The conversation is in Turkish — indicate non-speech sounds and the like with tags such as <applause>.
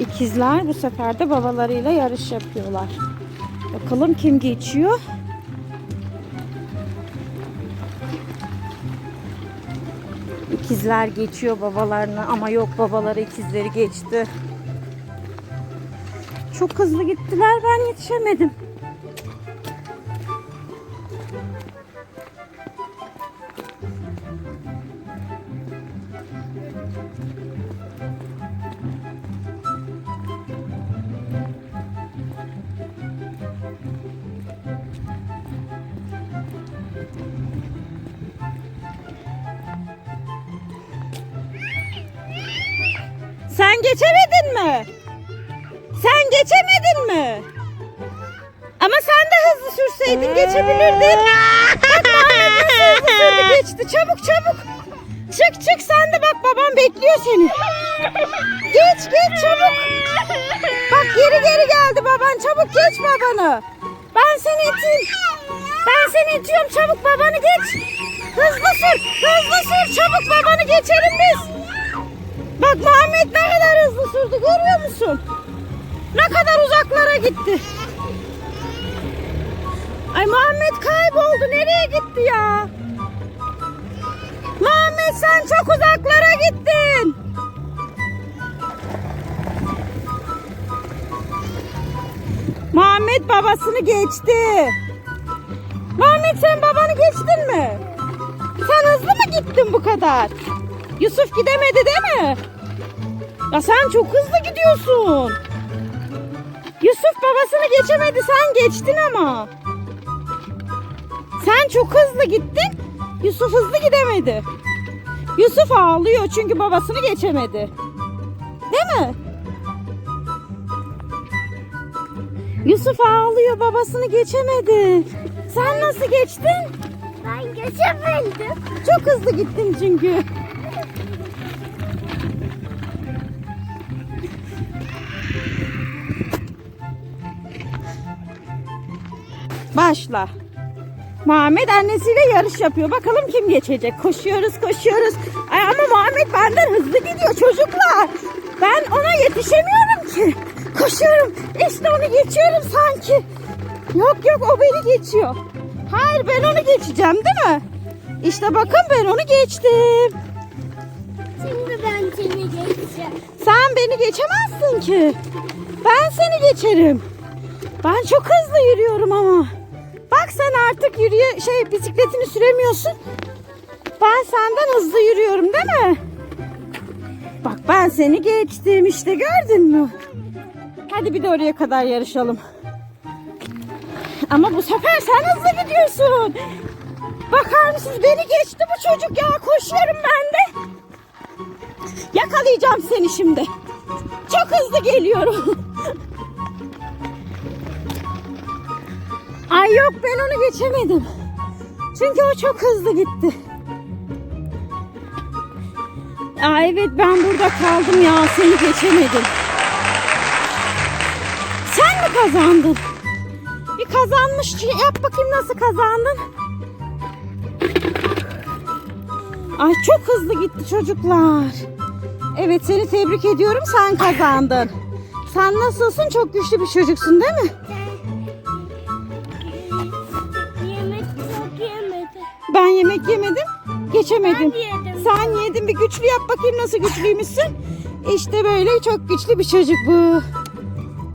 İkizler bu sefer de babalarıyla yarış yapıyorlar. Bakalım kim geçiyor? İkizler geçiyor babalarını ama yok babaları ikizleri geçti. Çok hızlı gittiler ben yetişemedim. Sen geçemedin mi? Sen geçemedin mi? Ama sen de hızlı sürseydin geçebilirdin. Bak Muhammed nasıl hızlı sürdü geçti. Çabuk çabuk. Çık çık sen de bak babam bekliyor seni. Geç geç çabuk. Bak geri geri geldi baban. Çabuk geç babanı. Ben seni iteyim. Ben seni itiyorum çabuk babanı geç. Hızlı sür. Hızlı sür çabuk babanı geçelim biz. Bak Muhammed ne kadar hızlı sürdü görüyor musun? Ne kadar uzaklara gitti. Ay Muhammed kayboldu. Nereye gitti ya? Muhammed sen çok uzaklara gittin. Muhammed babasını geçti. Muhammed sen babanı geçtin mi? Sen hızlı mı gittin bu kadar? Yusuf gidemedi değil mi? Ya sen çok hızlı gidiyorsun. Yusuf babasını geçemedi sen geçtin ama. Sen çok hızlı gittin. Yusuf hızlı gidemedi. Yusuf ağlıyor çünkü babasını geçemedi. Değil mi? Yusuf ağlıyor babasını geçemedi. Sen nasıl geçtin? Ben geçemedim. Çok hızlı gittin çünkü. Başla. Muhammed annesiyle yarış yapıyor. Bakalım kim geçecek. Koşuyoruz, koşuyoruz. Ay ama Muhammed benden hızlı gidiyor çocuklar. Ben ona yetişemiyorum ki. Koşuyorum. İşte onu geçiyorum sanki. Yok yok o beni geçiyor. Hayır ben onu geçeceğim değil mi? İşte bakın ben onu geçtim. Şimdi ben seni geçeceğim. Sen beni geçemezsin ki. Ben seni geçerim. Ben çok hızlı yürüyorum ama. Bak sen artık yürüye şey bisikletini süremiyorsun. Ben senden hızlı yürüyorum değil mi? Bak ben seni geçtim işte gördün mü? Hadi bir de oraya kadar yarışalım. Ama bu sefer sen hızlı gidiyorsun. Bakar mısınız beni geçti bu çocuk ya koşuyorum ben de. Yakalayacağım seni şimdi. Çok hızlı geliyorum. <laughs> Ay yok ben onu geçemedim. Çünkü o çok hızlı gitti. Aa, evet ben burada kaldım ya seni geçemedim. Sen mi kazandın? Bir kazanmış yap bakayım nasıl kazandın. Ay çok hızlı gitti çocuklar. Evet seni tebrik ediyorum sen kazandın. Sen nasılsın çok güçlü bir çocuksun değil mi? Ben yemek yemedim geçemedim. Ben yedim. Sen yedin bir güçlü yap bakayım nasıl güçlüymüşsün. İşte böyle çok güçlü bir çocuk bu.